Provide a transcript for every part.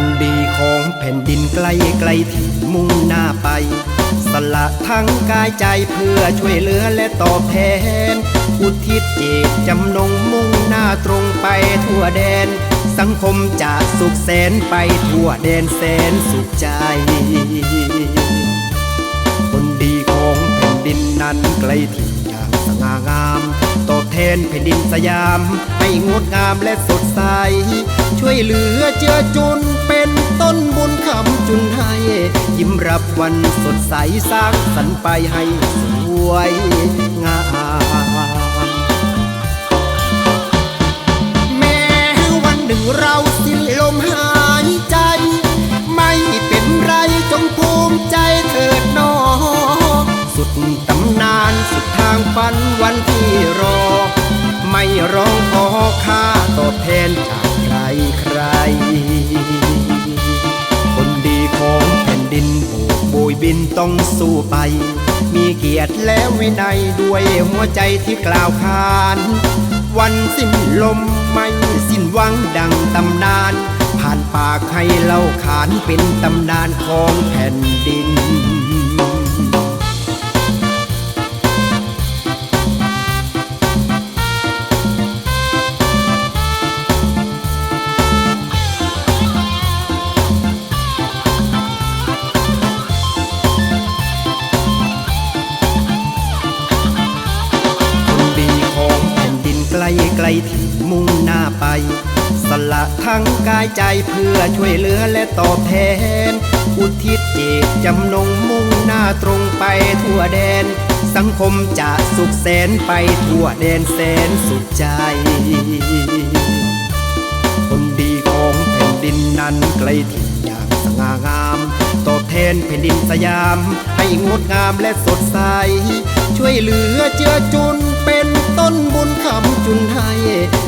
คนดีของแผ่นดินไกลที่มุ่งหน้าไป สละทั้งกายใจเพื่อช่วยเหลือและตอบแทน อุทิศเจตจำนงมุ่งหน้าตรงไปทั่วแดน สังคมจะสุขแสนไปทั่วแดนแสนสุขใจ คนดีของแผ่นดินนั้นไกลที่อย่างสง่างาม ตอบแทนแผ่นดินสยาม ให้งดงามและสดใส ช่วยเหลือเจือจุนเป็นต้นบุญคำจุนให้ ยิ้มรับวันสดใสสร้างสรรไปให้สวยงามแม้วันหนึ่งเราสิ้นลมหายใจ ไม่เป็นไรจงภูมิใจเถิดนอสุดตำนานสุดทางฝันวันที่รอ ไม่ร้องขอค่าตอบแทนจากใครใคร คนดีของแผ่นดินโบกโบยบินต้องสู้ไป มีเกียรติและวินัยด้วยหัวใจที่กล่าวขาน วันสิ้นลมไม่สิ้นหวังดังตำนาน ผ่านปากให้เล่าขานเป็นตำนานของแผ่นดิน ไกลไกลที่มุ่งหน้าไป สละทั้งกายใจเพื่อช่วยเหลือและตอบแทน อุทิศเจตจำนงมุ่งหน้าตรงไปทั่วแดน สังคมจะสุขแสนไปทั่วแดนแสนสุขใจ คนดีของแผ่นดินนั้นไกลที่อย่างสง่างามตอบแทนแผ่นดินสยาม ให้งดงามและสดใส ช่วยเหลือเจือจุนเป็น นบุญคำจุนให้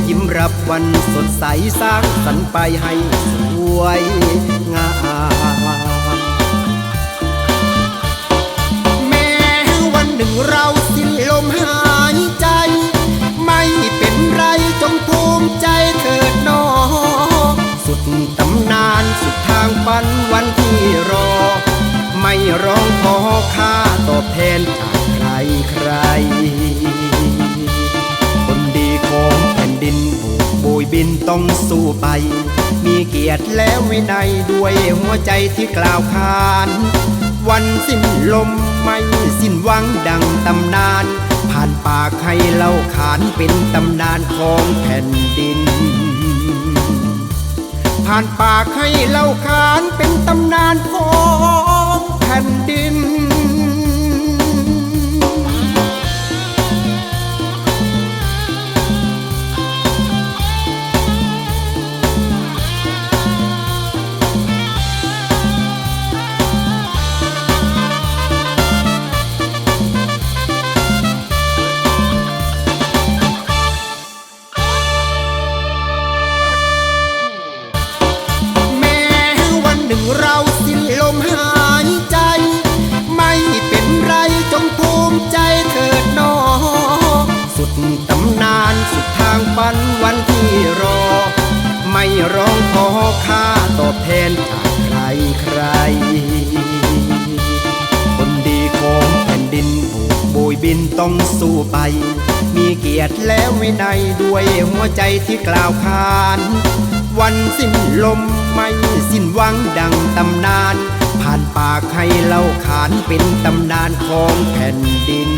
ยิ้มรับวันสดใสสร้างสรรค์ไปให้สวยงามแม้วันหนึ่งเราสิ้นลมหายใจ ไม่เป็นไรจงภูมิใจเถิดหนอ สุดตำนานสุดทางฝันวันที่รอ ไม่ร้องขอค่าตอบแทนจากใครใคร บยบินต้องสู้ไป มีเกียรติและวินัยด้วยหัวใจที่กล่าวขาน วันสิ้นลมไม่สิ้นหวังดังตำนาน ผ่านปากให้เล่าขานเป็นตำนานของแผ่นดิน ผ่านปากให้เล่าขานเป็นตำนานของแผ่นดิน ที่รอ ไม่ร้องขอค่าตอบแทนจากใครใคร คนดีของแผ่นดินโบกโบยบินต้องสู้ไป มีเกียรติและวินัยด้วยหัวใจที่กล่าวขาน วันสิ้นลมไม่สิ้นหวังดังตำนาน ผ่านปากให้เล่าขานเป็นตำนานของแผ่นดิน